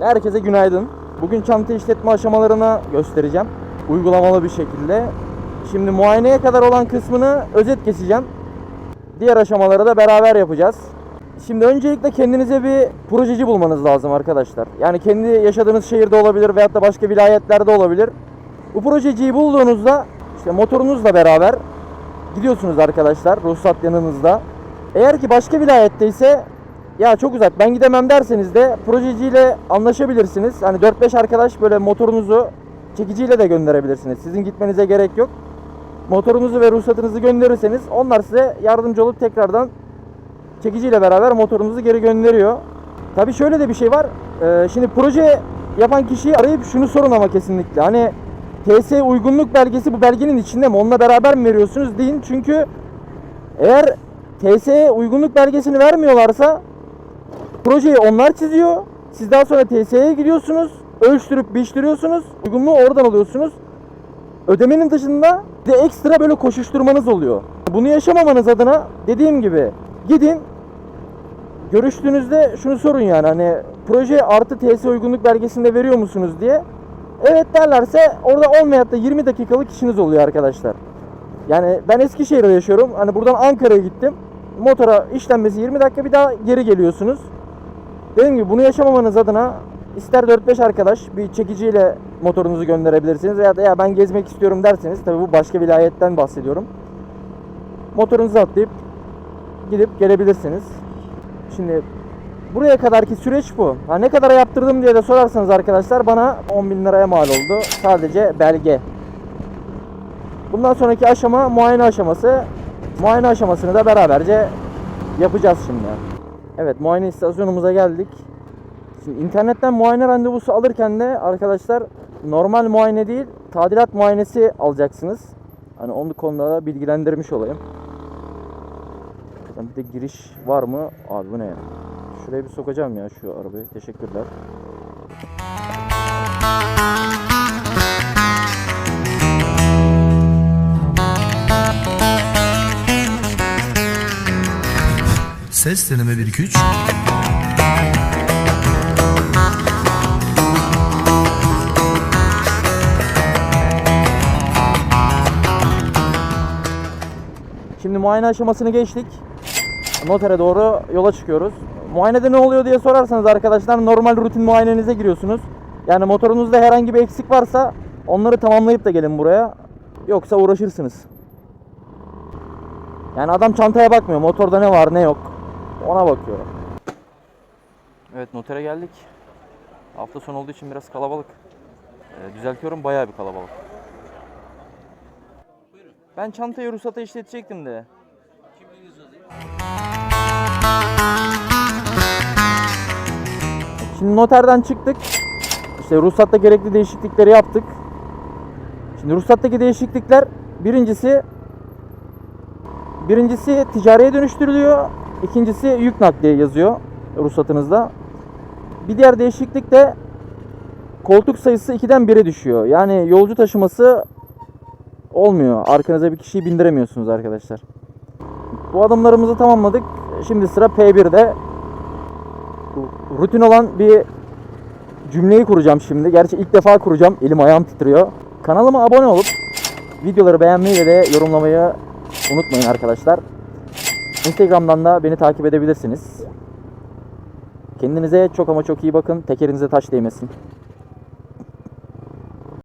Herkese günaydın. Bugün çanta işletme aşamalarını göstereceğim. Uygulamalı bir şekilde. Şimdi muayeneye kadar olan kısmını özet geçeceğim. Diğer aşamaları da beraber yapacağız. Şimdi öncelikle kendinize bir projeci bulmanız lazım arkadaşlar. Yani kendi yaşadığınız şehirde olabilir veyahut da başka vilayetlerde olabilir. Bu projeciyi bulduğunuzda işte motorunuzla beraber gidiyorsunuz arkadaşlar ruhsat yanınızda. Eğer ki başka vilayette ise ya çok uzak ben gidemem derseniz de projeciyle anlaşabilirsiniz. Hani 4-5 arkadaş böyle motorunuzu çekiciyle de gönderebilirsiniz. Sizin gitmenize gerek yok. Motorunuzu ve ruhsatınızı gönderirseniz onlar size yardımcı olup tekrardan çekiciyle beraber motorunuzu geri gönderiyor. Tabi şöyle de bir şey var. Ee, şimdi proje yapan kişiyi arayıp şunu sorun ama kesinlikle. Hani TS uygunluk belgesi bu belgenin içinde mi? Onunla beraber mi veriyorsunuz deyin. Çünkü eğer TSE uygunluk belgesini vermiyorlarsa projeyi onlar çiziyor. Siz daha sonra TSE'ye gidiyorsunuz. Ölçtürüp biçtiriyorsunuz. Uygunluğu oradan alıyorsunuz. Ödemenin dışında de ekstra böyle koşuşturmanız oluyor. Bunu yaşamamanız adına dediğim gibi gidin görüştüğünüzde şunu sorun yani hani proje artı TS uygunluk belgesinde veriyor musunuz diye. Evet derlerse orada olmayıp da 20 dakikalık işiniz oluyor arkadaşlar. Yani ben Eskişehir'de yaşıyorum. Hani buradan Ankara'ya gittim. Motora işlenmesi 20 dakika bir daha geri geliyorsunuz. Dediğim gibi bunu yaşamamanız adına ister 4-5 arkadaş bir çekiciyle motorunuzu gönderebilirsiniz. Veya da ya ben gezmek istiyorum derseniz tabi bu başka vilayetten bahsediyorum. Motorunuzu atlayıp gidip gelebilirsiniz. Şimdi buraya kadarki süreç bu. Ha, ne kadara yaptırdım diye de sorarsanız arkadaşlar bana 10 bin liraya mal oldu. Sadece belge. Bundan sonraki aşama muayene aşaması. Muayene aşamasını da beraberce yapacağız şimdi. Evet muayene istasyonumuza geldik. Şimdi internetten muayene randevusu alırken de arkadaşlar normal muayene değil tadilat muayenesi alacaksınız. Hani onu konuda da bilgilendirmiş olayım. Bir de giriş var mı? Abi bu ne ya? Şuraya bir sokacağım ya şu arabayı. Teşekkürler. Ses deneme 1 2 3. Şimdi muayene aşamasını geçtik. Notere doğru yola çıkıyoruz. Muayenede ne oluyor diye sorarsanız arkadaşlar normal rutin muayenenize giriyorsunuz. Yani motorunuzda herhangi bir eksik varsa onları tamamlayıp da gelin buraya. Yoksa uğraşırsınız. Yani adam çantaya bakmıyor. Motorda ne var ne yok. Ona bakıyor. Evet notere geldik. Hafta sonu olduğu için biraz kalabalık. Ee, düzeltiyorum bayağı bir kalabalık. Ben çantayı ruhsata işletecektim de. Şimdi noterden çıktık. İşte ruhsatta gerekli değişiklikleri yaptık. Şimdi ruhsattaki değişiklikler birincisi birincisi ticariye dönüştürülüyor. İkincisi yük nakliye yazıyor ruhsatınızda. Bir diğer değişiklik de koltuk sayısı 2'den 1'e düşüyor. Yani yolcu taşıması olmuyor. Arkanıza bir kişiyi bindiremiyorsunuz arkadaşlar. Bu adımlarımızı tamamladık. Şimdi sıra P1'de. Rutin olan bir cümleyi kuracağım şimdi. Gerçi ilk defa kuracağım. Elim ayağım titriyor. Kanalıma abone olup videoları beğenmeyi ve de yorumlamayı unutmayın arkadaşlar. Instagram'dan da beni takip edebilirsiniz. Kendinize çok ama çok iyi bakın. Tekerinize taş değmesin.